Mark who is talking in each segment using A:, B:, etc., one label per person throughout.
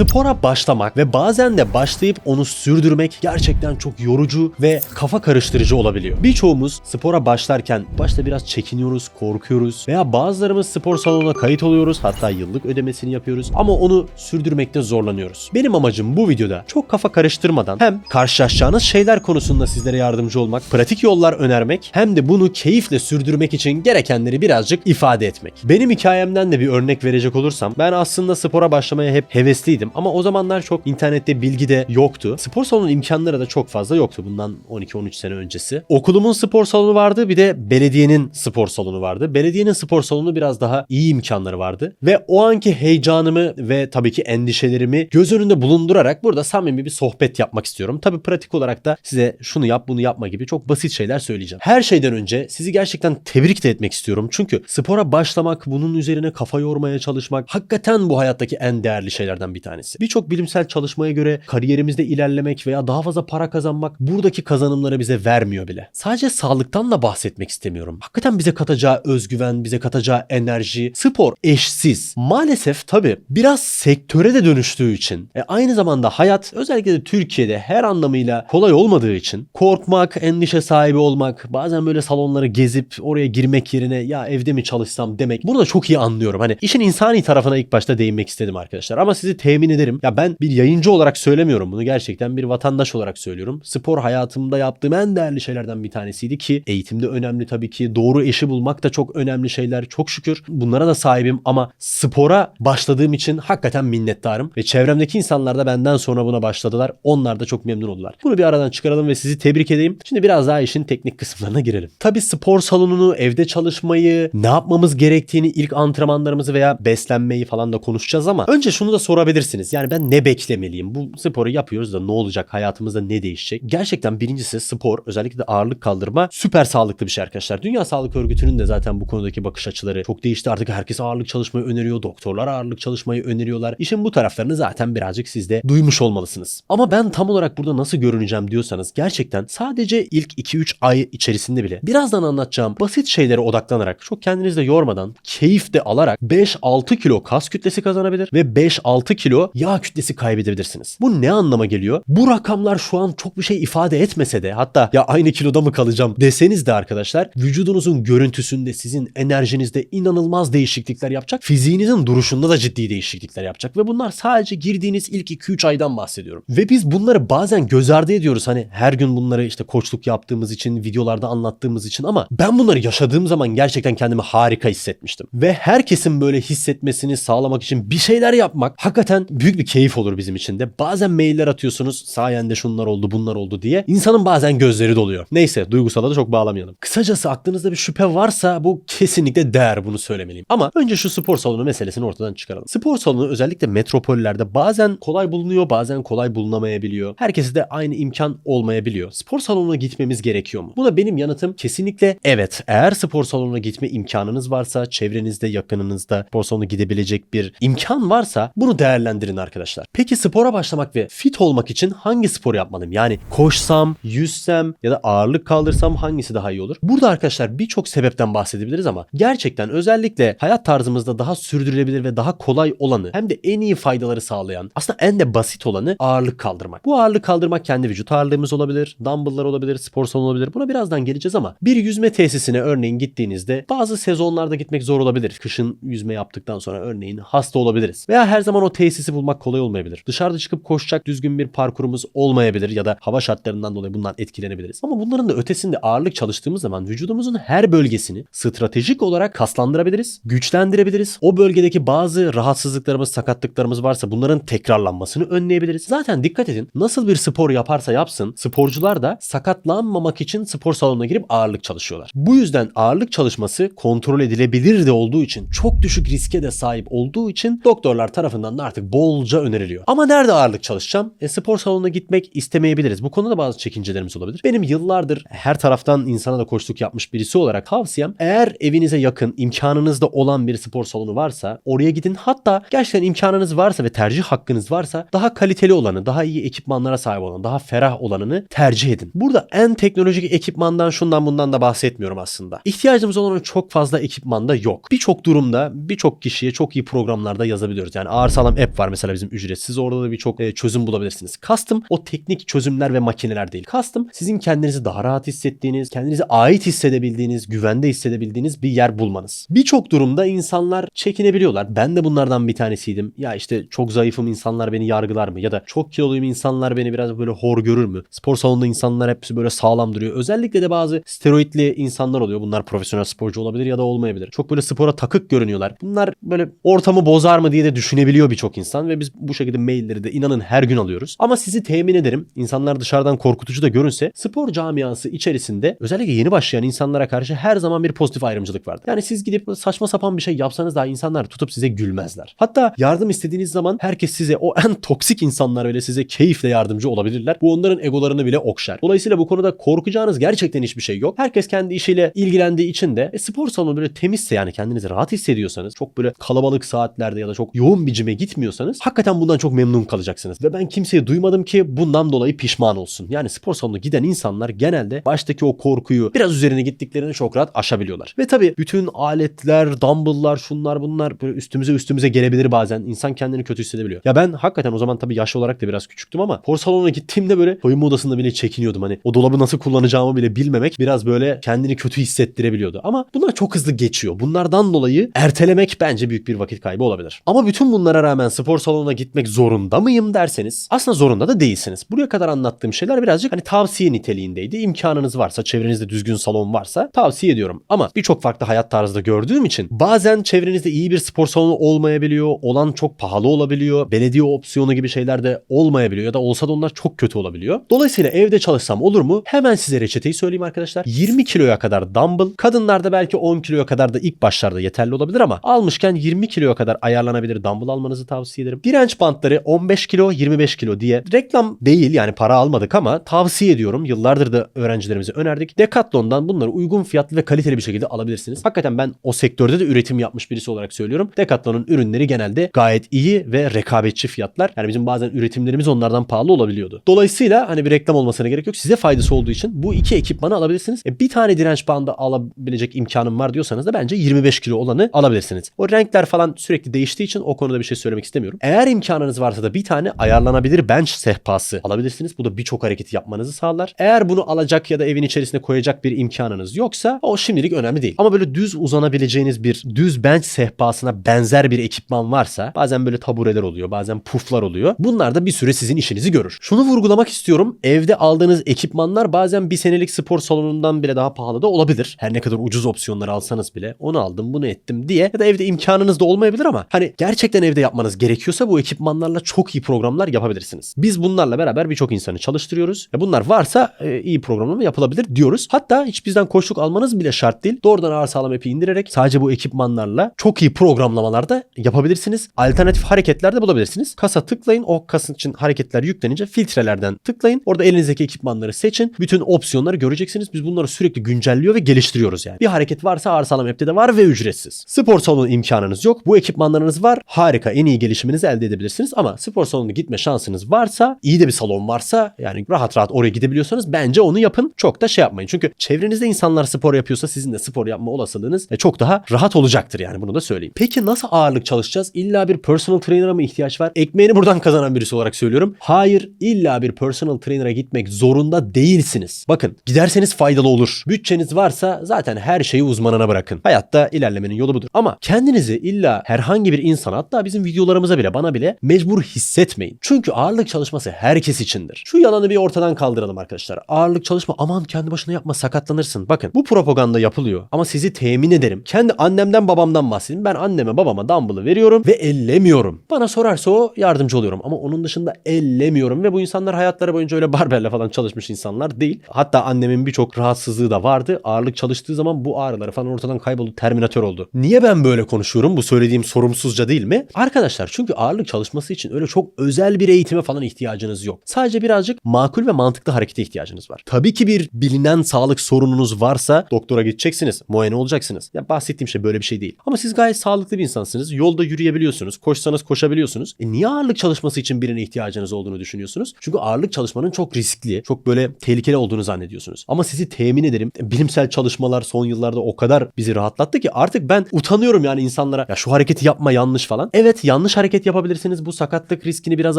A: Spora başlamak ve bazen de başlayıp onu sürdürmek gerçekten çok yorucu ve kafa karıştırıcı olabiliyor. Birçoğumuz spora başlarken başta biraz çekiniyoruz, korkuyoruz veya bazılarımız spor salonuna kayıt oluyoruz hatta yıllık ödemesini yapıyoruz ama onu sürdürmekte zorlanıyoruz. Benim amacım bu videoda çok kafa karıştırmadan hem karşılaşacağınız şeyler konusunda sizlere yardımcı olmak, pratik yollar önermek hem de bunu keyifle sürdürmek için gerekenleri birazcık ifade etmek. Benim hikayemden de bir örnek verecek olursam ben aslında spora başlamaya hep hevesliydim ama o zamanlar çok internette bilgi de yoktu. Spor salonu imkanları da çok fazla yoktu bundan 12-13 sene öncesi. Okulumun spor salonu vardı bir de belediyenin spor salonu vardı. Belediyenin spor salonu biraz daha iyi imkanları vardı ve o anki heyecanımı ve tabii ki endişelerimi göz önünde bulundurarak burada samimi bir sohbet yapmak istiyorum. Tabii pratik olarak da size şunu yap bunu yapma gibi çok basit şeyler söyleyeceğim. Her şeyden önce sizi gerçekten tebrik de etmek istiyorum. Çünkü spora başlamak, bunun üzerine kafa yormaya çalışmak hakikaten bu hayattaki en değerli şeylerden bir tanesi. Birçok bilimsel çalışmaya göre kariyerimizde ilerlemek veya daha fazla para kazanmak buradaki kazanımları bize vermiyor bile. Sadece sağlıktan da bahsetmek istemiyorum. Hakikaten bize katacağı özgüven, bize katacağı enerji, spor eşsiz. Maalesef tabii biraz sektöre de dönüştüğü için e, aynı zamanda hayat özellikle de Türkiye'de her anlamıyla kolay olmadığı için korkmak, endişe sahibi olmak, bazen böyle salonları gezip oraya girmek yerine ya evde mi çalışsam demek. Bunu da çok iyi anlıyorum. Hani işin insani tarafına ilk başta değinmek istedim arkadaşlar. Ama sizi temin ederim. Ya ben bir yayıncı olarak söylemiyorum bunu. Gerçekten bir vatandaş olarak söylüyorum. Spor hayatımda yaptığım en değerli şeylerden bir tanesiydi ki eğitimde önemli tabii ki. Doğru eşi bulmak da çok önemli şeyler. Çok şükür bunlara da sahibim ama spora başladığım için hakikaten minnettarım. Ve çevremdeki insanlar da benden sonra buna başladılar. Onlar da çok memnun oldular. Bunu bir aradan çıkaralım ve sizi tebrik edeyim. Şimdi biraz daha işin teknik kısımlarına girelim. Tabii spor salonunu, evde çalışmayı, ne yapmamız gerektiğini, ilk antrenmanlarımızı veya beslenmeyi falan da konuşacağız ama önce şunu da sorabilirsiniz. Yani ben ne beklemeliyim? Bu sporu yapıyoruz da ne olacak? Hayatımızda ne değişecek? Gerçekten birincisi spor, özellikle de ağırlık kaldırma süper sağlıklı bir şey arkadaşlar. Dünya Sağlık Örgütü'nün de zaten bu konudaki bakış açıları çok değişti. Artık herkes ağırlık çalışmayı öneriyor. Doktorlar ağırlık çalışmayı öneriyorlar. İşin bu taraflarını zaten birazcık siz de duymuş olmalısınız. Ama ben tam olarak burada nasıl görüneceğim diyorsanız gerçekten sadece ilk 2-3 ay içerisinde bile birazdan anlatacağım basit şeylere odaklanarak çok kendinizi de yormadan keyif de alarak 5-6 kilo kas kütlesi kazanabilir ve 5-6 kilo yağ kütlesi kaybedebilirsiniz. Bu ne anlama geliyor? Bu rakamlar şu an çok bir şey ifade etmese de hatta ya aynı kiloda mı kalacağım deseniz de arkadaşlar vücudunuzun görüntüsünde sizin enerjinizde inanılmaz değişiklikler yapacak. Fiziğinizin duruşunda da ciddi değişiklikler yapacak ve bunlar sadece girdiğiniz ilk 2-3 aydan bahsediyorum. Ve biz bunları bazen göz ardı ediyoruz. Hani her gün bunları işte koçluk yaptığımız için, videolarda anlattığımız için ama ben bunları yaşadığım zaman gerçekten kendimi harika hissetmiştim. Ve herkesin böyle hissetmesini sağlamak için bir şeyler yapmak hakikaten büyük bir keyif olur bizim için de. Bazen mailler atıyorsunuz sayende şunlar oldu bunlar oldu diye. İnsanın bazen gözleri doluyor. Neyse duygusala da çok bağlamayalım. Kısacası aklınızda bir şüphe varsa bu kesinlikle değer bunu söylemeliyim. Ama önce şu spor salonu meselesini ortadan çıkaralım. Spor salonu özellikle metropollerde bazen kolay bulunuyor bazen kolay bulunamayabiliyor. Herkese de aynı imkan olmayabiliyor. Spor salonuna gitmemiz gerekiyor mu? Buna benim yanıtım kesinlikle evet. Eğer spor salonuna gitme imkanınız varsa, çevrenizde, yakınınızda spor salonuna gidebilecek bir imkan varsa bunu değerlendirin arkadaşlar. Peki spora başlamak ve fit olmak için hangi spor yapmalıyım? Yani koşsam, yüzsem ya da ağırlık kaldırsam hangisi daha iyi olur? Burada arkadaşlar birçok sebepten bahsedebiliriz ama gerçekten özellikle hayat tarzımızda daha sürdürülebilir ve daha kolay olanı hem de en iyi faydaları sağlayan aslında en de basit olanı ağırlık kaldırmak. Bu ağırlık kaldırmak kendi vücut ağırlığımız olabilir, dumbbell'lar olabilir, spor salonu olabilir. Buna birazdan geleceğiz ama bir yüzme tesisine örneğin gittiğinizde bazı sezonlarda gitmek zor olabilir. Kışın yüzme yaptıktan sonra örneğin hasta olabiliriz. Veya her zaman o tesisi bulmak kolay olmayabilir. Dışarıda çıkıp koşacak düzgün bir parkurumuz olmayabilir ya da hava şartlarından dolayı bundan etkilenebiliriz. Ama bunların da ötesinde ağırlık çalıştığımız zaman vücudumuzun her bölgesini stratejik olarak kaslandırabiliriz, güçlendirebiliriz. O bölgedeki bazı rahatsızlıklarımız, sakatlıklarımız varsa bunların tekrarlanmasını önleyebiliriz. Zaten dikkat edin nasıl bir spor yaparsa yapsın sporcular da sakatlanmamak için spor salonuna girip ağırlık çalışıyorlar. Bu yüzden ağırlık çalışması kontrol edilebilir de olduğu için çok düşük riske de sahip olduğu için doktorlar tarafından da artık bolca öneriliyor. Ama nerede ağırlık çalışacağım? E, spor salonuna gitmek istemeyebiliriz. Bu konuda bazı çekincelerimiz olabilir. Benim yıllardır her taraftan insana da koçluk yapmış birisi olarak tavsiyem eğer evinize yakın imkanınızda olan bir spor salonu varsa oraya gidin. Hatta gerçekten imkanınız varsa ve tercih hakkınız varsa daha kaliteli olanı, daha iyi ekipmanlara sahip olan, daha ferah olanını tercih edin. Burada en teknolojik ekipmandan şundan bundan da bahsetmiyorum aslında. İhtiyacımız olan çok fazla ekipman da yok. Birçok durumda birçok kişiye çok iyi programlarda yazabiliyoruz. Yani ağır sağlam app var mesela bizim ücretsiz. Orada da birçok e, çözüm bulabilirsiniz. Custom o teknik çözümler ve makineler değil. Custom sizin kendinizi daha rahat hissettiğiniz, kendinize ait hissedebildiğiniz, güvende hissedebildiğiniz bir yer bulmanız. Birçok durumda insanlar çekinebiliyorlar. Ben de bunlardan bir tanesiydim. Ya işte çok zayıfım insanlar beni yargılar mı? Ya da çok kiloluyum insanlar beni biraz böyle hor görür mü? Spor salonunda insanlar hepsi böyle sağlam duruyor. Özellikle de bazı steroidli insanlar oluyor. Bunlar profesyonel sporcu olabilir ya da olmayabilir. Çok böyle spora takık görünüyorlar. Bunlar böyle ortamı bozar mı diye de düşünebiliyor birçok insan ve biz bu şekilde mailleri de inanın her gün alıyoruz. Ama sizi temin ederim insanlar dışarıdan korkutucu da görünse spor camiası içerisinde özellikle yeni başlayan insanlara karşı her zaman bir pozitif ayrımcılık vardır. Yani siz gidip saçma sapan bir şey yapsanız daha insanlar tutup size gülmezler. Hatta yardım istediğiniz zaman herkes size o en toksik insanlar bile size keyifle yardımcı olabilirler. Bu onların egolarını bile okşar. Dolayısıyla bu konuda korkacağınız gerçekten hiçbir şey yok. Herkes kendi işiyle ilgilendiği için de e, spor salonu böyle temizse yani kendinizi rahat hissediyorsanız çok böyle kalabalık saatlerde ya da çok yoğun bir cime gitmiyorsanız hakikaten bundan çok memnun kalacaksınız. Ve ben kimseye duymadım ki bundan dolayı pişman olsun. Yani spor salonuna giden insanlar genelde baştaki o korkuyu biraz üzerine gittiklerini çok rahat aşabiliyorlar. Ve tabii bütün aletler, dumbbell'lar, şunlar bunlar böyle üstümüze üstümüze gelebilir bazen. İnsan kendini kötü hissedebiliyor. Ya ben hakikaten o zaman tabii yaş olarak da biraz küçüktüm ama spor salonuna gittiğimde böyle soyunma odasında bile çekiniyordum. Hani o dolabı nasıl kullanacağımı bile bilmemek biraz böyle kendini kötü hissettirebiliyordu. Ama bunlar çok hızlı geçiyor. Bunlardan dolayı ertelemek bence büyük bir vakit kaybı olabilir. Ama bütün bunlara rağmen spor salonuna gitmek zorunda mıyım derseniz aslında zorunda da değilsiniz. Buraya kadar anlattığım şeyler birazcık hani tavsiye niteliğindeydi. İmkanınız varsa, çevrenizde düzgün salon varsa tavsiye ediyorum. Ama birçok farklı hayat tarzı da gördüğüm için bazen çevrenizde iyi bir spor salonu olmayabiliyor. Olan çok pahalı olabiliyor. Belediye opsiyonu gibi şeyler de olmayabiliyor ya da olsa da onlar çok kötü olabiliyor. Dolayısıyla evde çalışsam olur mu? Hemen size reçeteyi söyleyeyim arkadaşlar. 20 kiloya kadar dumbbell, kadınlarda belki 10 kiloya kadar da ilk başlarda yeterli olabilir ama almışken 20 kiloya kadar ayarlanabilir dumbbell almanızı tavsiye ederim. Direnç bantları 15 kilo, 25 kilo diye reklam değil yani para almadık ama tavsiye ediyorum. Yıllardır da öğrencilerimize önerdik. Decathlon'dan bunları uygun fiyatlı ve kaliteli bir şekilde alabilirsiniz. Hakikaten ben o sektörde de üretim yapmış birisi olarak söylüyorum. Decathlon'un ürünleri genelde gayet iyi ve rekabetçi fiyatlar. Yani bizim bazen üretimlerimiz onlardan pahalı olabiliyordu. Dolayısıyla hani bir reklam olmasına gerek yok. Size faydası olduğu için bu iki ekipmanı alabilirsiniz. E, bir tane direnç bandı alabilecek imkanım var diyorsanız da bence 25 kilo olanı alabilirsiniz. O renkler falan sürekli değiştiği için o konuda bir şey söylemek istemiyorum. Eğer imkanınız varsa da bir tane ayarlanabilir bench sehpası alabilirsiniz. Bu da birçok hareketi yapmanızı sağlar. Eğer bunu alacak ya da evin içerisine koyacak bir imkanınız yoksa o şimdilik önemli değil. Ama böyle düz uzanabileceğiniz bir düz bench sehpasına benzer bir ekipman varsa bazen böyle tabureler oluyor bazen puflar oluyor. Bunlar da bir süre sizin işinizi görür. Şunu vurgulamak istiyorum. Evde aldığınız ekipmanlar bazen bir senelik spor salonundan bile daha pahalı da olabilir. Her ne kadar ucuz opsiyonları alsanız bile onu aldım bunu ettim diye ya da evde imkanınız da olmayabilir ama hani gerçekten evde yapmanız gerekiyorsa bu ekipmanlarla çok iyi programlar yapabilirsiniz. Biz bunlarla beraber birçok insanı çalıştırıyoruz. Ve bunlar varsa e, iyi programlama yapılabilir diyoruz. Hatta hiç bizden koçluk almanız bile şart değil. Doğrudan ağır sağlam app'i indirerek sadece bu ekipmanlarla çok iyi programlamalar da yapabilirsiniz. Alternatif hareketler de bulabilirsiniz. Kasa tıklayın. O kasa için hareketler yüklenince filtrelerden tıklayın. Orada elinizdeki ekipmanları seçin. Bütün opsiyonları göreceksiniz. Biz bunları sürekli güncelliyor ve geliştiriyoruz yani. Bir hareket varsa ağır sağlam app'te de var ve ücretsiz. Spor salonu imkanınız yok. Bu ekipmanlarınız var. Harika en iyi gelişiminizi elde edebilirsiniz ama spor salonuna gitme şansınız varsa, iyi de bir salon varsa yani rahat rahat oraya gidebiliyorsanız bence onu yapın. Çok da şey yapmayın. Çünkü çevrenizde insanlar spor yapıyorsa sizin de spor yapma olasılığınız e, çok daha rahat olacaktır yani bunu da söyleyeyim. Peki nasıl ağırlık çalışacağız? İlla bir personal trainer'a mı ihtiyaç var? Ekmeğini buradan kazanan birisi olarak söylüyorum. Hayır, illa bir personal trainer'a gitmek zorunda değilsiniz. Bakın, giderseniz faydalı olur. Bütçeniz varsa zaten her şeyi uzmanına bırakın. Hayatta ilerlemenin yolu budur. Ama kendinizi illa herhangi bir insana hatta bizim videolarımıza bile bana bile mecbur hissetmeyin. Çünkü ağırlık çalışması herkes içindir. Şu yalanı bir ortadan kaldıralım arkadaşlar. Ağırlık çalışma aman kendi başına yapma sakatlanırsın. Bakın bu propaganda yapılıyor ama sizi temin ederim. Kendi annemden babamdan bahsedeyim. Ben anneme babama dumbbell'ı veriyorum ve ellemiyorum. Bana sorarsa o yardımcı oluyorum ama onun dışında ellemiyorum ve bu insanlar hayatları boyunca öyle barbelle falan çalışmış insanlar değil. Hatta annemin birçok rahatsızlığı da vardı. Ağırlık çalıştığı zaman bu ağrıları falan ortadan kayboldu. Terminatör oldu. Niye ben böyle konuşuyorum? Bu söylediğim sorumsuzca değil mi? Arkadaşlar çünkü ağırlık çalışması için öyle çok özel bir eğitime falan ihtiyacınız yok. Sadece birazcık makul ve mantıklı harekete ihtiyacınız var. Tabii ki bir bilinen sağlık sorununuz varsa doktora gideceksiniz. Muayene olacaksınız. Ya bahsettiğim şey böyle bir şey değil. Ama siz gayet sağlıklı bir insansınız. Yolda yürüyebiliyorsunuz. Koşsanız koşabiliyorsunuz. E niye ağırlık çalışması için birine ihtiyacınız olduğunu düşünüyorsunuz? Çünkü ağırlık çalışmanın çok riskli, çok böyle tehlikeli olduğunu zannediyorsunuz. Ama sizi temin ederim. Bilimsel çalışmalar son yıllarda o kadar bizi rahatlattı ki artık ben utanıyorum yani insanlara ya şu hareketi yapma yanlış falan. Evet yanlış hareket hareket yapabilirsiniz. Bu sakatlık riskini biraz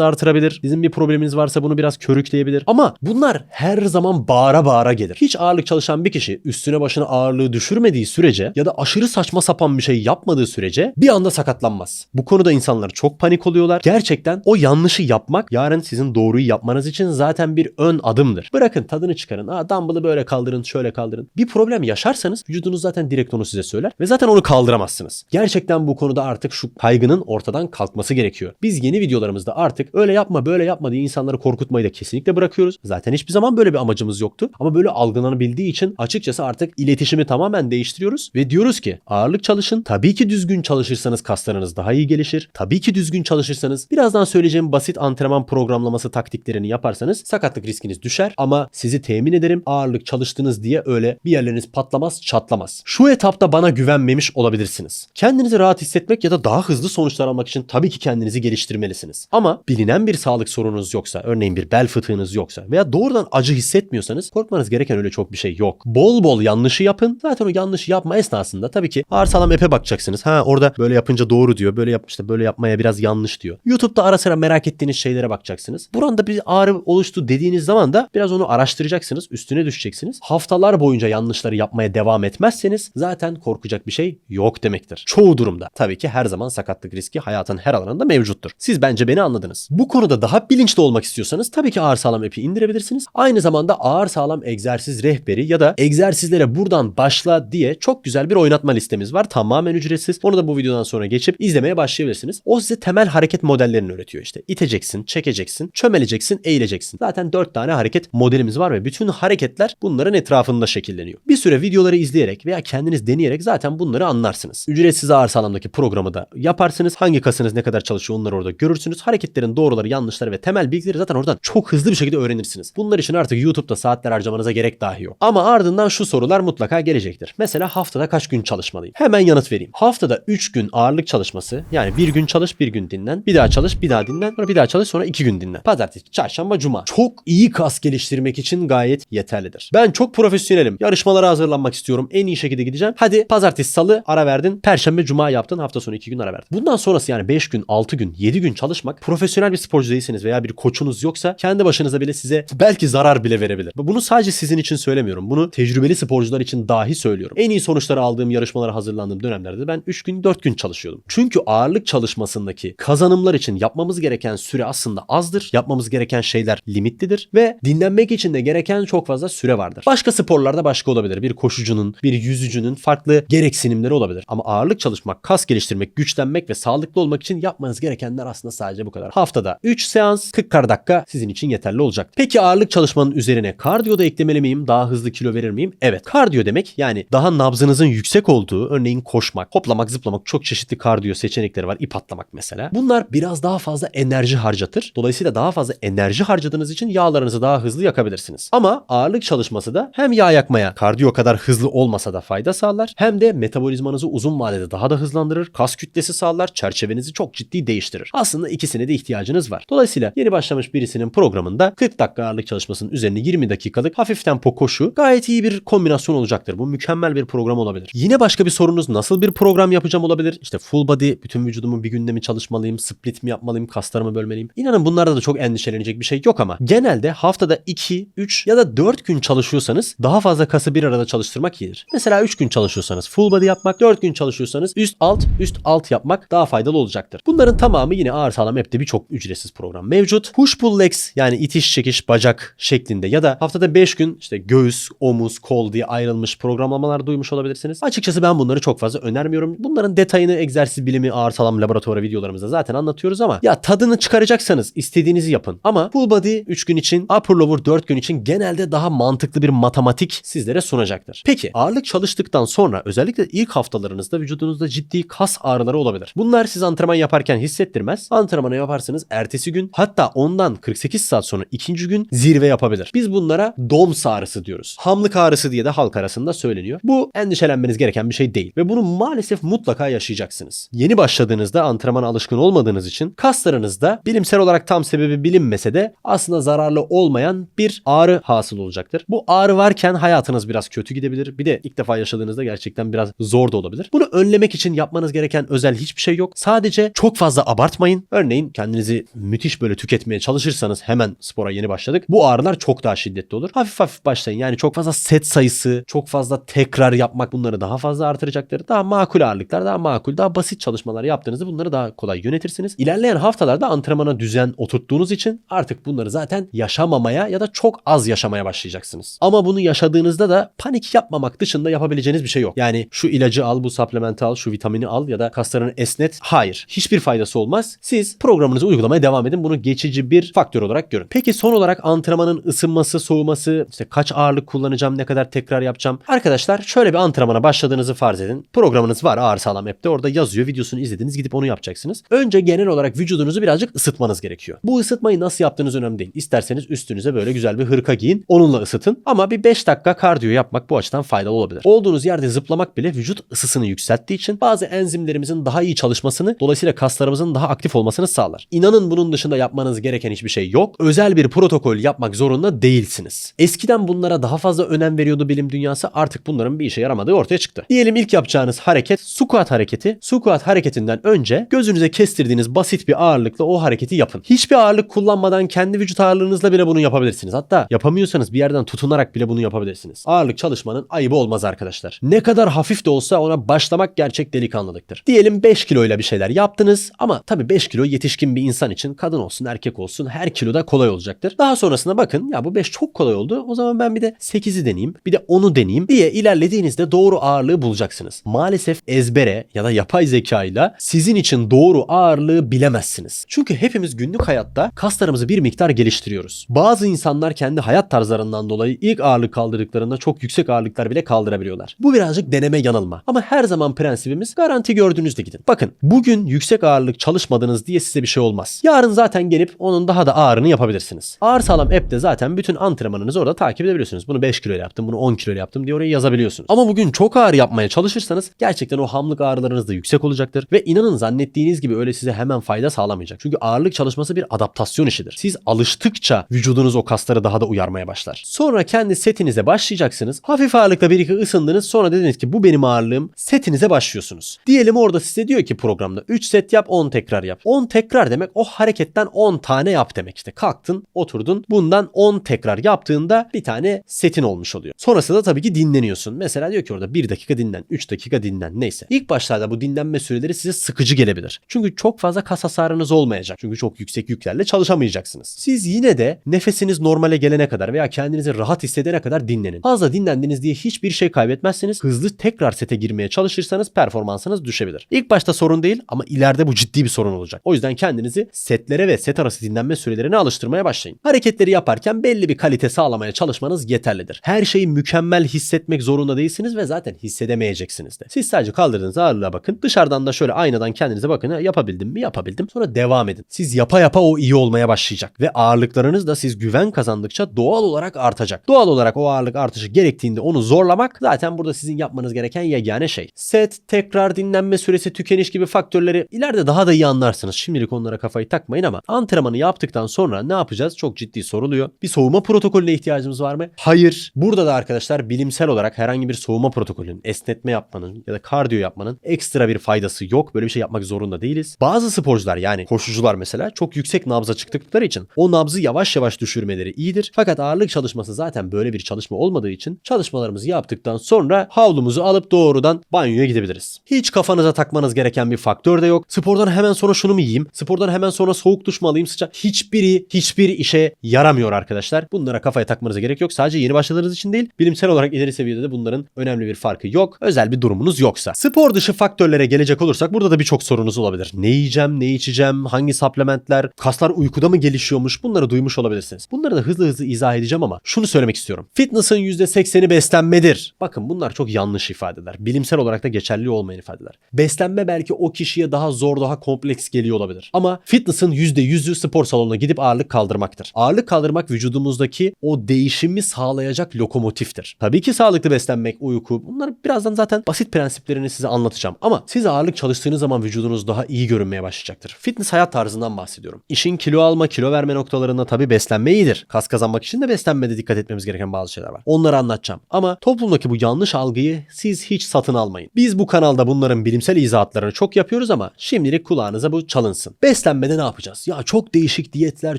A: artırabilir. Sizin bir probleminiz varsa bunu biraz körükleyebilir. Ama bunlar her zaman bağıra bağıra gelir. Hiç ağırlık çalışan bir kişi üstüne başına ağırlığı düşürmediği sürece ya da aşırı saçma sapan bir şey yapmadığı sürece bir anda sakatlanmaz. Bu konuda insanlar çok panik oluyorlar. Gerçekten o yanlışı yapmak yarın sizin doğruyu yapmanız için zaten bir ön adımdır. Bırakın tadını çıkarın. Aa, dumbbell'ı böyle kaldırın, şöyle kaldırın. Bir problem yaşarsanız vücudunuz zaten direkt onu size söyler ve zaten onu kaldıramazsınız. Gerçekten bu konuda artık şu kaygının ortadan kalkması gerekiyor. Biz yeni videolarımızda artık öyle yapma böyle yapma diye insanları korkutmayı da kesinlikle bırakıyoruz. Zaten hiçbir zaman böyle bir amacımız yoktu. Ama böyle algılanabildiği için açıkçası artık iletişimi tamamen değiştiriyoruz ve diyoruz ki ağırlık çalışın. Tabii ki düzgün çalışırsanız kaslarınız daha iyi gelişir. Tabii ki düzgün çalışırsanız birazdan söyleyeceğim basit antrenman programlaması taktiklerini yaparsanız sakatlık riskiniz düşer ama sizi temin ederim ağırlık çalıştınız diye öyle bir yerleriniz patlamaz, çatlamaz. Şu etapta bana güvenmemiş olabilirsiniz. Kendinizi rahat hissetmek ya da daha hızlı sonuçlar almak için tabii ki kendinizi geliştirmelisiniz. Ama bilinen bir sağlık sorununuz yoksa, örneğin bir bel fıtığınız yoksa veya doğrudan acı hissetmiyorsanız korkmanız gereken öyle çok bir şey yok. Bol bol yanlışı yapın. Zaten o yanlışı yapma esnasında tabii ki ağır sağlam epe bakacaksınız. Ha orada böyle yapınca doğru diyor. Böyle yap işte böyle yapmaya biraz yanlış diyor. YouTube'da ara sıra merak ettiğiniz şeylere bakacaksınız. Buranda bir ağrı oluştu dediğiniz zaman da biraz onu araştıracaksınız. Üstüne düşeceksiniz. Haftalar boyunca yanlışları yapmaya devam etmezseniz zaten korkacak bir şey yok demektir. Çoğu durumda. Tabii ki her zaman sakatlık riski hayatın her alanında mevcuttur. Siz bence beni anladınız. Bu konuda daha bilinçli olmak istiyorsanız tabii ki ağır sağlam epi indirebilirsiniz. Aynı zamanda ağır sağlam egzersiz rehberi ya da egzersizlere buradan başla diye çok güzel bir oynatma listemiz var. Tamamen ücretsiz. Onu da bu videodan sonra geçip izlemeye başlayabilirsiniz. O size temel hareket modellerini öğretiyor işte. İteceksin, çekeceksin, çömeleceksin, eğileceksin. Zaten 4 tane hareket modelimiz var ve bütün hareketler bunların etrafında şekilleniyor. Bir süre videoları izleyerek veya kendiniz deneyerek zaten bunları anlarsınız. Ücretsiz ağır sağlamdaki programı da yaparsınız. Hangi kasınız ne kadar çalışıyor onları orada görürsünüz. Hareketlerin doğruları, yanlışları ve temel bilgileri zaten oradan çok hızlı bir şekilde öğrenirsiniz. Bunlar için artık YouTube'da saatler harcamanıza gerek dahi yok. Ama ardından şu sorular mutlaka gelecektir. Mesela haftada kaç gün çalışmalıyım? Hemen yanıt vereyim. Haftada 3 gün ağırlık çalışması yani bir gün çalış bir gün dinlen. Bir daha çalış bir daha dinlen. Sonra bir daha çalış sonra 2 gün dinlen. Pazartesi, çarşamba, cuma. Çok iyi kas geliştirmek için gayet yeterlidir. Ben çok profesyonelim. Yarışmalara hazırlanmak istiyorum. En iyi şekilde gideceğim. Hadi pazartesi, salı ara verdin. Perşembe, cuma yaptın. Hafta sonu 2 gün ara verdin. Bundan sonrası yani 5 gün, 6 gün, 7 gün çalışmak profesyonel bir sporcu değilseniz veya bir koçunuz yoksa kendi başınıza bile size belki zarar bile verebilir. Bunu sadece sizin için söylemiyorum. Bunu tecrübeli sporcular için dahi söylüyorum. En iyi sonuçları aldığım yarışmalara hazırlandığım dönemlerde ben 3 gün 4 gün çalışıyordum. Çünkü ağırlık çalışmasındaki kazanımlar için yapmamız gereken süre aslında azdır. Yapmamız gereken şeyler limitlidir ve dinlenmek için de gereken çok fazla süre vardır. Başka sporlarda başka olabilir. Bir koşucunun, bir yüzücünün farklı gereksinimleri olabilir. Ama ağırlık çalışmak, kas geliştirmek, güçlenmek ve sağlıklı olmak için yapmanız gerekenler aslında sadece bu kadar. Haftada 3 seans 40 dakika sizin için yeterli olacak. Peki ağırlık çalışmanın üzerine kardiyo da eklemeli miyim? Daha hızlı kilo verir miyim? Evet. Kardiyo demek yani daha nabzınızın yüksek olduğu örneğin koşmak, hoplamak, zıplamak çok çeşitli kardiyo seçenekleri var. İp atlamak mesela. Bunlar biraz daha fazla enerji harcatır. Dolayısıyla daha fazla enerji harcadığınız için yağlarınızı daha hızlı yakabilirsiniz. Ama ağırlık çalışması da hem yağ yakmaya kardiyo kadar hızlı olmasa da fayda sağlar hem de metabolizmanızı uzun vadede daha da hızlandırır. Kas kütlesi sağlar, çerçevenizi çok ciddi değiştirir. Aslında ikisine de ihtiyacınız var. Dolayısıyla yeni başlamış birisinin programında 40 dakika ağırlık çalışmasının üzerine 20 dakikalık hafif tempo koşu gayet iyi bir kombinasyon olacaktır. Bu mükemmel bir program olabilir. Yine başka bir sorunuz nasıl bir program yapacağım olabilir? İşte full body, bütün vücudumun bir günde mi çalışmalıyım, split mi yapmalıyım, kaslarımı bölmeliyim? İnanın bunlarda da çok endişelenecek bir şey yok ama genelde haftada 2, 3 ya da 4 gün çalışıyorsanız daha fazla kası bir arada çalıştırmak iyidir. Mesela 3 gün çalışıyorsanız full body yapmak, 4 gün çalışıyorsanız üst alt, üst alt yapmak daha faydalı olacaktır. Bunların tamamı yine ağır sağlam app'te birçok ücretsiz program mevcut. Push pull legs yani itiş çekiş bacak şeklinde ya da haftada 5 gün işte göğüs, omuz, kol diye ayrılmış programlamalar duymuş olabilirsiniz. Açıkçası ben bunları çok fazla önermiyorum. Bunların detayını egzersiz bilimi ağır sağlam laboratuvarı videolarımızda zaten anlatıyoruz ama ya tadını çıkaracaksanız istediğinizi yapın. Ama full body 3 gün için, upper lower 4 gün için genelde daha mantıklı bir matematik sizlere sunacaktır. Peki ağırlık çalıştıktan sonra özellikle ilk haftalarınızda vücudunuzda ciddi kas ağrıları olabilir. Bunlar siz antrenman yaparken hissettirmez. Antrenmanı yaparsınız ertesi gün hatta ondan 48 saat sonra ikinci gün zirve yapabilir. Biz bunlara DOMS ağrısı diyoruz. Hamlık ağrısı diye de halk arasında söyleniyor. Bu endişelenmeniz gereken bir şey değil ve bunu maalesef mutlaka yaşayacaksınız. Yeni başladığınızda antrenmana alışkın olmadığınız için kaslarınızda bilimsel olarak tam sebebi bilinmese de aslında zararlı olmayan bir ağrı hasıl olacaktır. Bu ağrı varken hayatınız biraz kötü gidebilir. Bir de ilk defa yaşadığınızda gerçekten biraz zor da olabilir. Bunu önlemek için yapmanız gereken özel hiçbir şey yok. Sadece çok fazla abartmayın. Örneğin kendinizi müthiş böyle tüketmeye çalışırsanız hemen spora yeni başladık. Bu ağrılar çok daha şiddetli olur. Hafif hafif başlayın. Yani çok fazla set sayısı, çok fazla tekrar yapmak bunları daha fazla artıracaktır. Daha makul ağırlıklar, daha makul, daha basit çalışmalar yaptığınızda bunları daha kolay yönetirsiniz. İlerleyen haftalarda antrenmana düzen oturttuğunuz için artık bunları zaten yaşamamaya ya da çok az yaşamaya başlayacaksınız. Ama bunu yaşadığınızda da panik yapmamak dışında yapabileceğiniz bir şey yok. Yani şu ilacı al, bu supplement'i al, şu vitamini al ya da kaslarını esnet. Hayır. Hiçbir faydası olmaz. Siz programınızı uygulamaya devam edin. Bunu geçici bir faktör olarak görün. Peki son olarak antrenmanın ısınması, soğuması, işte kaç ağırlık kullanacağım, ne kadar tekrar yapacağım. Arkadaşlar şöyle bir antrenmana başladığınızı farz edin. Programınız var ağır sağlam app'te. Orada yazıyor. Videosunu izlediniz. Gidip onu yapacaksınız. Önce genel olarak vücudunuzu birazcık ısıtmanız gerekiyor. Bu ısıtmayı nasıl yaptığınız önemli değil. İsterseniz üstünüze böyle güzel bir hırka giyin. Onunla ısıtın. Ama bir 5 dakika kardiyo yapmak bu açıdan faydalı olabilir. Olduğunuz yerde zıplamak bile vücut ısısını yükselttiği için bazı enzimlerimizin daha iyi çalışmasını dolayısıyla kaslarımızın daha aktif olmasını sağlar. İnanın bunun dışında yapmanız gereken hiçbir şey yok. Özel bir protokol yapmak zorunda değilsiniz. Eskiden bunlara daha fazla önem veriyordu bilim dünyası. Artık bunların bir işe yaramadığı ortaya çıktı. Diyelim ilk yapacağınız hareket squat hareketi. Squat hareketinden önce gözünüze kestirdiğiniz basit bir ağırlıkla o hareketi yapın. Hiçbir ağırlık kullanmadan kendi vücut ağırlığınızla bile bunu yapabilirsiniz. Hatta yapamıyorsanız bir yerden tutunarak bile bunu yapabilirsiniz. Ağırlık çalışmanın ayıbı olmaz arkadaşlar. Ne kadar hafif de olsa ona başlamak gerçek delikanlılıktır. Diyelim 5 kiloyla bir şeyler yaptınız ama tabii 5 kilo yetişkin bir insan için kadın olsun erkek olsun her kiloda kolay olacaktır. Daha sonrasında bakın ya bu 5 çok kolay oldu. O zaman ben bir de 8'i deneyeyim bir de 10'u deneyeyim diye ilerlediğinizde doğru ağırlığı bulacaksınız. Maalesef ezbere ya da yapay zekayla sizin için doğru ağırlığı bilemezsiniz. Çünkü hepimiz günlük hayatta kaslarımızı bir miktar geliştiriyoruz. Bazı insanlar kendi hayat tarzlarından dolayı ilk ağırlık kaldırdıklarında çok yüksek ağırlıklar bile kaldırabiliyorlar. Bu birazcık deneme yanılma. Ama her zaman prensibimiz garanti gördüğünüzde gidin. Bakın bugün yüksek ağırlık çalışmadınız diye size bir şey olmaz. Yarın zaten gelip onun daha da ağırını yapabilirsiniz. Ağır sağlam app'te zaten bütün antrenmanınızı orada takip edebiliyorsunuz. Bunu 5 kilo yaptım, bunu 10 kilo yaptım diye oraya yazabiliyorsunuz. Ama bugün çok ağır yapmaya çalışırsanız gerçekten o hamlık ağrılarınız da yüksek olacaktır. Ve inanın zannettiğiniz gibi öyle size hemen fayda sağlamayacak. Çünkü ağırlık çalışması bir adaptasyon işidir. Siz alıştıkça vücudunuz o kasları daha da uyarmaya başlar. Sonra kendi setinize başlayacaksınız. Hafif ağırlıkla bir iki ısındınız. Sonra dediniz ki bu benim ağırlığım. Setinize başlıyorsunuz. Diyelim orada size diyor ki programda 3 set yap 10 tekrar yap. 10 tekrar demek o hareketten 10 tane yap demek işte. Kalktın oturdun bundan 10 tekrar yaptığında bir tane setin olmuş oluyor. Sonrasında tabii ki dinleniyorsun. Mesela diyor ki orada 1 dakika dinlen, 3 dakika dinlen neyse. İlk başlarda bu dinlenme süreleri size sıkıcı gelebilir. Çünkü çok fazla kas hasarınız olmayacak. Çünkü çok yüksek yüklerle çalışamayacaksınız. Siz yine de nefesiniz normale gelene kadar veya kendinizi rahat hissedene kadar dinlenin. Fazla dinlendiniz diye hiçbir şey kaybetmezseniz hızlı tekrar sete girmeye çalışırsanız performansınız düşebilir. İlk başta sorun değil ama ileride bu ciddi bir sorun olacak. O yüzden kendinizi setlere ve set arası dinlenme sürelerine alıştırmaya başlayın. Hareketleri yaparken belli bir kalite sağlamaya çalışmanız yeterlidir. Her şeyi mükemmel hissetmek zorunda değilsiniz ve zaten hissedemeyeceksiniz de. Siz sadece kaldırdığınız ağırlığa bakın. Dışarıdan da şöyle aynadan kendinize bakın. Yapabildim mi? Yapabildim. Sonra devam edin. Siz yapa yapa o iyi olmaya başlayacak. Ve ağırlıklarınız da siz güven kazandıkça doğal olarak artacak. Doğal olarak o ağırlık artışı gerektiğinde onu zorlamak zaten burada sizin yapmanız gereken yegane şey. Set, tekrar, dinlenme süresi, tükeniş gibi faktörleri ileride daha da iyi anlarsınız. Şimdilik onlara kafayı takmayın ama antrenmanı yaptıktan sonra ne yapacağız? Çok ciddi soruluyor. Bir soğuma protokolüne ihtiyacımız var mı? Hayır. Burada da arkadaşlar bilimsel olarak herhangi bir soğuma protokolünün, esnetme yapmanın ya da kardiyo yapmanın ekstra bir faydası yok. Böyle bir şey yapmak zorunda değiliz. Bazı sporcular yani koşucular mesela çok yüksek nabza çıktıkları için o nabzı yavaş yavaş düşürmeleri iyidir. Fakat ağırlık çalışması zaten böyle bir çalışma olmadığı için çalışmalarımızı yaptıktan sonra havlumuzu alıp doğrudan banyoya gidebiliriz. Hiç kafanıza takmanız gereken bir faktör de yok. Spordan hemen sonra şunu mu yiyeyim? Spordan hemen sonra soğuk duş mu alayım sıcak? Hiçbiri hiçbir işe yaramıyor arkadaşlar. Bunlara kafaya takmanıza gerek yok. Sadece yeni başladığınız için değil, bilimsel olarak ileri seviyede de bunların önemli bir farkı yok. Özel bir durumunuz yoksa. Spor dışı faktörlere gelecek olursak burada da birçok sorunuz olabilir. Ne yiyeceğim, ne içeceğim, hangi supplementler, kaslar uykuda mı gelişiyormuş bunları duymuş olabilirsiniz. Bunları da hızlı hızlı izah edeceğim ama şunu söylemek istiyorum. Fitness'ın %80'i beslenmedir. Bakın bunlar çok yanlış ifadeler. Bilimsel olarak da geçerli olmayan ifadeler. Beslenme belki o kişiye daha zor, daha kompleks geliyor olabilir. Ama fitness'ın %100'ü spor salonuna gidip ağırlık kaldırmaktır. Ağırlık kaldırmak vücudumuzdaki o değişimi sağlayacak lokomotiftir. Tabii ki sağlıklı beslenmek, uyku bunlar birazdan zaten basit prensiplerini size anlatacağım. Ama siz ağırlık çalıştığınız zaman vücudunuz daha iyi görünmeye başlayacaktır. Fitness hayat tarzından bahsediyorum. İşin kilo alma, kilo verme noktalarında tabii beslenme iyidir. Kas kazanmak için de beslenmede dikkat etmemiz gereken bazı şeyler var. Onları anlatacağım. Ama toplumdaki bu yanlış algıyı siz hiç satın almayın. Biz bu kanalda bunların bilimsel izahatlarını çok yapıyoruz ama Şimdilik kulağınıza bu çalınsın. Beslenmede ne yapacağız? Ya çok değişik diyetler,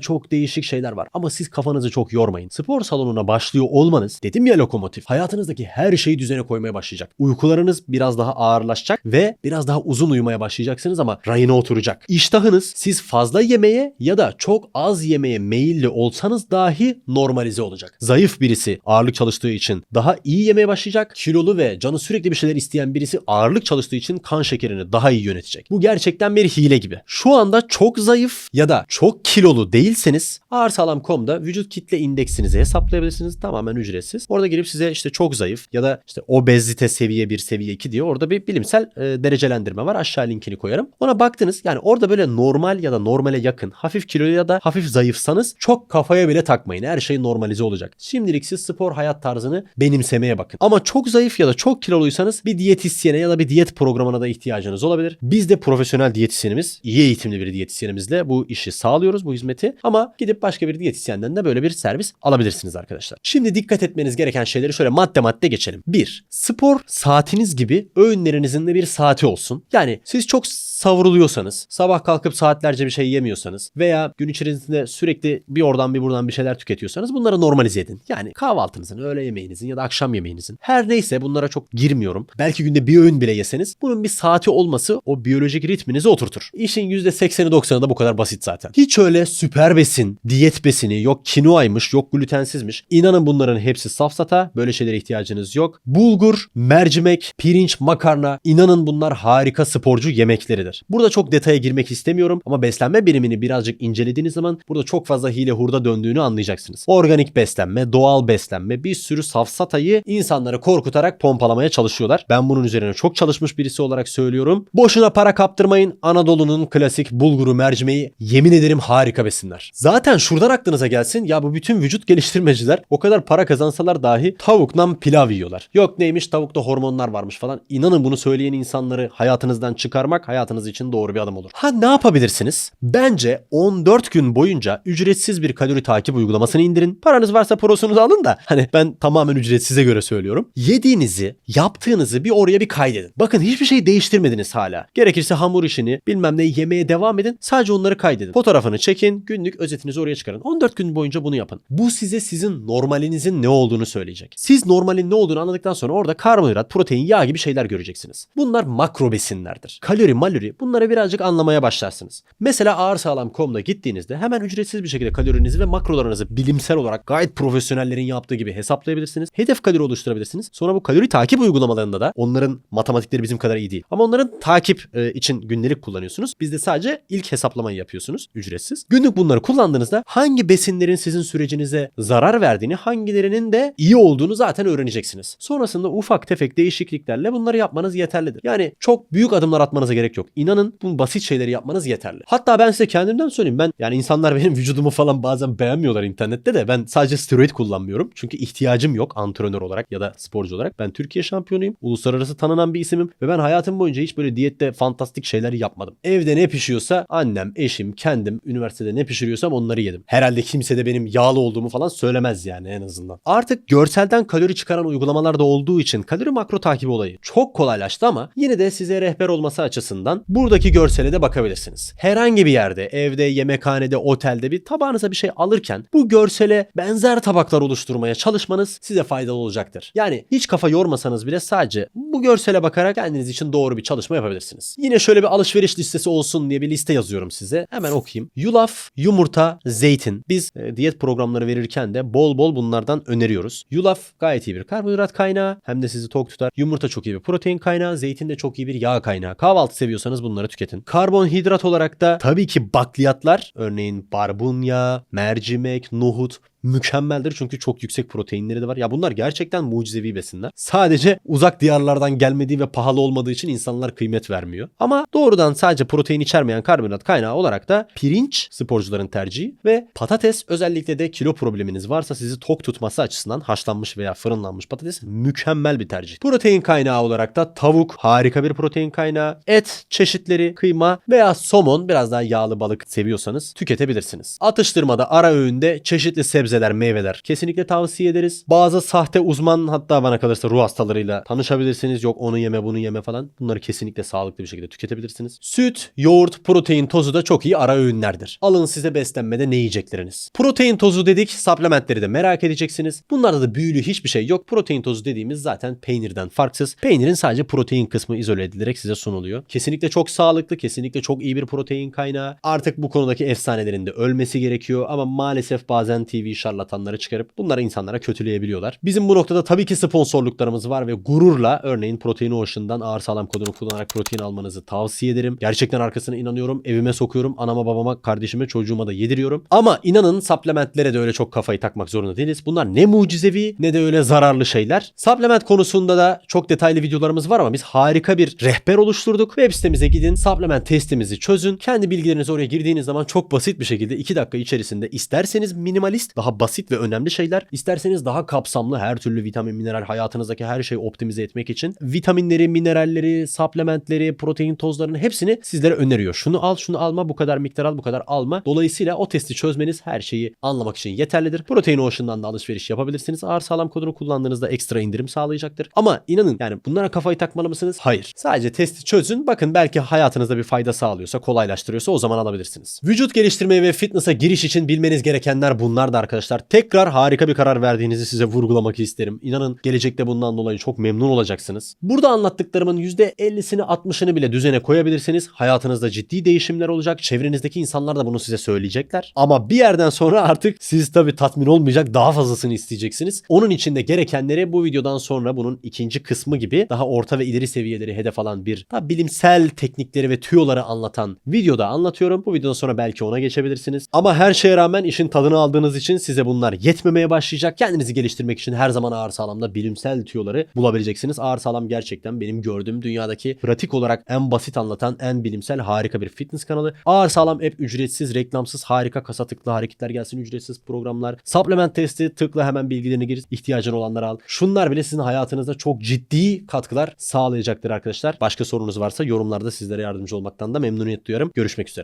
A: çok değişik şeyler var. Ama siz kafanızı çok yormayın. Spor salonuna başlıyor olmanız, dedim ya lokomotif, hayatınızdaki her şeyi düzene koymaya başlayacak. Uykularınız biraz daha ağırlaşacak ve biraz daha uzun uyumaya başlayacaksınız ama rayına oturacak. İştahınız siz fazla yemeye ya da çok az yemeye meyilli olsanız dahi normalize olacak. Zayıf birisi ağırlık çalıştığı için daha iyi yemeye başlayacak. Kilolu ve canı sürekli bir şeyler isteyen birisi ağırlık çalıştığı için kan şekerini daha iyi yönetecek. Bu gerçekten bir hile gibi. Şu anda çok zayıf ya da çok kilolu değilseniz ağırsağlam.com'da vücut kitle indeksinizi hesaplayabilirsiniz. Tamamen ücretsiz. Orada girip size işte çok zayıf ya da işte obezite seviye 1, seviye 2 diyor. Orada bir bilimsel e, derecelendirme var. Aşağı linkini koyarım. Ona baktınız yani orada böyle normal ya da normale yakın hafif kilolu ya da hafif zayıfsanız çok kafaya bile takmayın. Her şey normalize olacak. Şimdilik siz spor hayat tarzını benimsemeye bakın. Ama çok zayıf ya da çok kiloluysanız bir diyetisyene ya da bir diyet programına da ihtiyacınız olabilir. Biz de profesyonel diyetisyenimiz, iyi eğitimli bir diyetisyenimizle bu işi sağlıyoruz, bu hizmeti. Ama gidip başka bir diyetisyenden de böyle bir servis alabilirsiniz arkadaşlar. Şimdi dikkat etmeniz gereken şeyleri şöyle madde madde geçelim. 1. Spor saatiniz gibi öğünlerinizin de bir saati olsun. Yani siz çok savruluyorsanız, sabah kalkıp saatlerce bir şey yemiyorsanız veya gün içerisinde sürekli bir oradan bir buradan bir şeyler tüketiyorsanız bunları normalize edin. Yani kahvaltınızın, öğle yemeğinizin ya da akşam yemeğinizin her neyse bunlara çok girmiyorum. Belki günde bir öğün bile yeseniz bunun bir saati olması o biyolojik ritminizi oturtur. İşin %80'i 90'ı da bu kadar basit zaten. Hiç öyle süper besin, diyet besini, yok kinoaymış, yok glutensizmiş. İnanın bunların hepsi safsata. Böyle şeylere ihtiyacınız yok. Bulgur, mercimek, pirinç, makarna. inanın bunlar harika sporcu yemekleridir. Burada çok detaya girmek istemiyorum ama beslenme birimini birazcık incelediğiniz zaman burada çok fazla hile hurda döndüğünü anlayacaksınız. Organik beslenme, doğal beslenme bir sürü safsatayı insanları korkutarak pompalamaya çalışıyorlar. Ben bunun üzerine çok çalışmış birisi olarak söylüyorum. Boşuna para kaptırmayın. Anadolu'nun klasik bulguru mercimeği yemin ederim harika besinler. Zaten şuradan aklınıza gelsin ya bu bütün vücut geliştirmeciler o kadar para kazansalar dahi tavukla pilav yiyorlar. Yok neymiş tavukta hormonlar varmış falan. İnanın bunu söyleyen insanları hayatınızdan çıkarmak hayatınız için doğru bir adım olur. Ha ne yapabilirsiniz? Bence 14 gün boyunca ücretsiz bir kalori takip uygulamasını indirin. Paranız varsa prosunuzu alın da hani ben tamamen ücretsize göre söylüyorum. Yediğinizi, yaptığınızı bir oraya bir kaydedin. Bakın hiçbir şey değiştirmediniz hala. Gerekirse hamur işini bilmem ne yemeye devam edin. Sadece onları kaydedin. Fotoğrafını çekin, günlük özetinizi oraya çıkarın. 14 gün boyunca bunu yapın. Bu size sizin normalinizin ne olduğunu söyleyecek. Siz normalin ne olduğunu anladıktan sonra orada karbonhidrat, protein, yağ gibi şeyler göreceksiniz. Bunlar makro besinlerdir. Kalori, malori bunları birazcık anlamaya başlarsınız. Mesela ağırsağlam.com'da gittiğinizde hemen ücretsiz bir şekilde kalorinizi ve makrolarınızı bilimsel olarak gayet profesyonellerin yaptığı gibi hesaplayabilirsiniz. Hedef kalori oluşturabilirsiniz. Sonra bu kalori takip uygulamalarında da onların matematikleri bizim kadar iyi değil. Ama onların takip e, için günlük kullanıyorsunuz. Bizde sadece ilk hesaplamayı yapıyorsunuz ücretsiz. Günlük bunları kullandığınızda hangi besinlerin sizin sürecinize zarar verdiğini, hangilerinin de iyi olduğunu zaten öğreneceksiniz. Sonrasında ufak tefek değişikliklerle bunları yapmanız yeterlidir. Yani çok büyük adımlar atmanıza gerek yok. İnanın bu basit şeyleri yapmanız yeterli. Hatta ben size kendimden söyleyeyim. Ben yani insanlar benim vücudumu falan bazen beğenmiyorlar internette de ben sadece steroid kullanmıyorum. Çünkü ihtiyacım yok antrenör olarak ya da sporcu olarak. Ben Türkiye şampiyonuyum. Uluslararası tanınan bir isimim ve ben hayatım boyunca hiç böyle diyette fantastik şeyler yapmadım. Evde ne pişiyorsa annem, eşim, kendim üniversitede ne pişiriyorsam onları yedim. Herhalde kimse de benim yağlı olduğumu falan söylemez yani en azından. Artık görselden kalori çıkaran uygulamalar da olduğu için kalori makro takibi olayı çok kolaylaştı ama yine de size rehber olması açısından buradaki görsele de bakabilirsiniz. Herhangi bir yerde, evde, yemekhanede, otelde bir tabağınıza bir şey alırken bu görsele benzer tabaklar oluşturmaya çalışmanız size faydalı olacaktır. Yani hiç kafa yormasanız bile sadece bu görsele bakarak kendiniz için doğru bir çalışma yapabilirsiniz. Yine şöyle bir alışveriş listesi olsun diye bir liste yazıyorum size. Hemen okuyayım. Yulaf, yumurta, zeytin. Biz e, diyet programları verirken de bol bol bunlardan öneriyoruz. Yulaf gayet iyi bir karbonhidrat kaynağı hem de sizi tok tutar. Yumurta çok iyi bir protein kaynağı, zeytin de çok iyi bir yağ kaynağı. Kahvaltı seviyorsanız bunları tüketin. Karbonhidrat olarak da tabii ki bakliyatlar örneğin barbunya, mercimek, nohut mükemmeldir çünkü çok yüksek proteinleri de var. Ya bunlar gerçekten mucizevi besinler. Sadece uzak diyarlardan gelmediği ve pahalı olmadığı için insanlar kıymet vermiyor. Ama doğrudan sadece protein içermeyen karbonhidrat kaynağı olarak da pirinç sporcuların tercihi ve patates özellikle de kilo probleminiz varsa sizi tok tutması açısından haşlanmış veya fırınlanmış patates mükemmel bir tercih. Protein kaynağı olarak da tavuk harika bir protein kaynağı. Et çeşitleri, kıyma veya somon biraz daha yağlı balık seviyorsanız tüketebilirsiniz. Atıştırmada ara öğünde çeşitli sebze sebzeler, meyveler kesinlikle tavsiye ederiz. Bazı sahte uzman hatta bana kalırsa ruh hastalarıyla tanışabilirsiniz. Yok onu yeme bunu yeme falan. Bunları kesinlikle sağlıklı bir şekilde tüketebilirsiniz. Süt, yoğurt, protein tozu da çok iyi ara öğünlerdir. Alın size beslenmede ne yiyecekleriniz. Protein tozu dedik, supplementleri de merak edeceksiniz. Bunlarda da büyülü hiçbir şey yok. Protein tozu dediğimiz zaten peynirden farksız. Peynirin sadece protein kısmı izole edilerek size sunuluyor. Kesinlikle çok sağlıklı, kesinlikle çok iyi bir protein kaynağı. Artık bu konudaki efsanelerin de ölmesi gerekiyor ama maalesef bazen TV şarlatanları çıkarıp bunları insanlara kötüleyebiliyorlar. Bizim bu noktada tabii ki sponsorluklarımız var ve gururla örneğin Protein Ocean'dan ağır sağlam kodunu kullanarak protein almanızı tavsiye ederim. Gerçekten arkasına inanıyorum. Evime sokuyorum. Anama, babama, kardeşime, çocuğuma da yediriyorum. Ama inanın supplementlere de öyle çok kafayı takmak zorunda değiliz. Bunlar ne mucizevi ne de öyle zararlı şeyler. Supplement konusunda da çok detaylı videolarımız var ama biz harika bir rehber oluşturduk. Web sitemize gidin, supplement testimizi çözün. Kendi bilgilerinizi oraya girdiğiniz zaman çok basit bir şekilde 2 dakika içerisinde isterseniz minimalist, daha basit ve önemli şeyler, isterseniz daha kapsamlı her türlü vitamin, mineral, hayatınızdaki her şeyi optimize etmek için vitaminleri, mineralleri, supplementleri, protein tozlarının hepsini sizlere öneriyor. Şunu al, şunu alma, bu kadar miktar al, bu kadar alma. Dolayısıyla o testi çözmeniz her şeyi anlamak için yeterlidir. Protein Ocean'dan da alışveriş yapabilirsiniz. Ağır sağlam kodunu kullandığınızda ekstra indirim sağlayacaktır. Ama inanın yani bunlara kafayı takmalı mısınız? Hayır. Sadece testi çözün. Bakın belki hayatınızda bir fayda sağlıyorsa, kolaylaştırıyorsa o zaman alabilirsiniz. Vücut geliştirmeye ve fitness'a giriş için bilmeniz gerekenler bunlar da arkadaşlar. Tekrar harika bir karar verdiğinizi size vurgulamak isterim. İnanın gelecekte bundan dolayı çok memnun olacaksınız. Burada anlattıklarımın %50'sini 60'ını bile düzene koyabilirseniz hayatınızda ciddi değişimler olacak. Çevrenizdeki insanlar da bunu size söyleyecekler. Ama bir yerden sonra artık siz tabii tatmin olmayacak daha fazlasını isteyeceksiniz. Onun için de gerekenleri bu videodan sonra bunun ikinci kısmı gibi daha orta ve ileri seviyeleri hedef alan bir daha bilimsel teknikleri ve tüyoları anlatan videoda anlatıyorum. Bu videodan sonra belki ona geçebilirsiniz. Ama her şeye rağmen işin tadını aldığınız için size bunlar yetmemeye başlayacak. Kendinizi geliştirmek için her zaman ağır sağlamda bilimsel tüyoları bulabileceksiniz. Ağır sağlam gerçekten benim gördüğüm dünyadaki pratik olarak en basit anlatan en bilimsel harika bir fitness kanalı. Ağır sağlam app ücretsiz, reklamsız, harika kasa tıklı hareketler gelsin ücretsiz programlar. Supplement testi tıkla hemen bilgilerini gir. ihtiyacın olanları al. Şunlar bile sizin hayatınızda çok ciddi katkılar sağlayacaktır arkadaşlar. Başka sorunuz varsa yorumlarda sizlere yardımcı olmaktan da memnuniyet duyarım. Görüşmek üzere.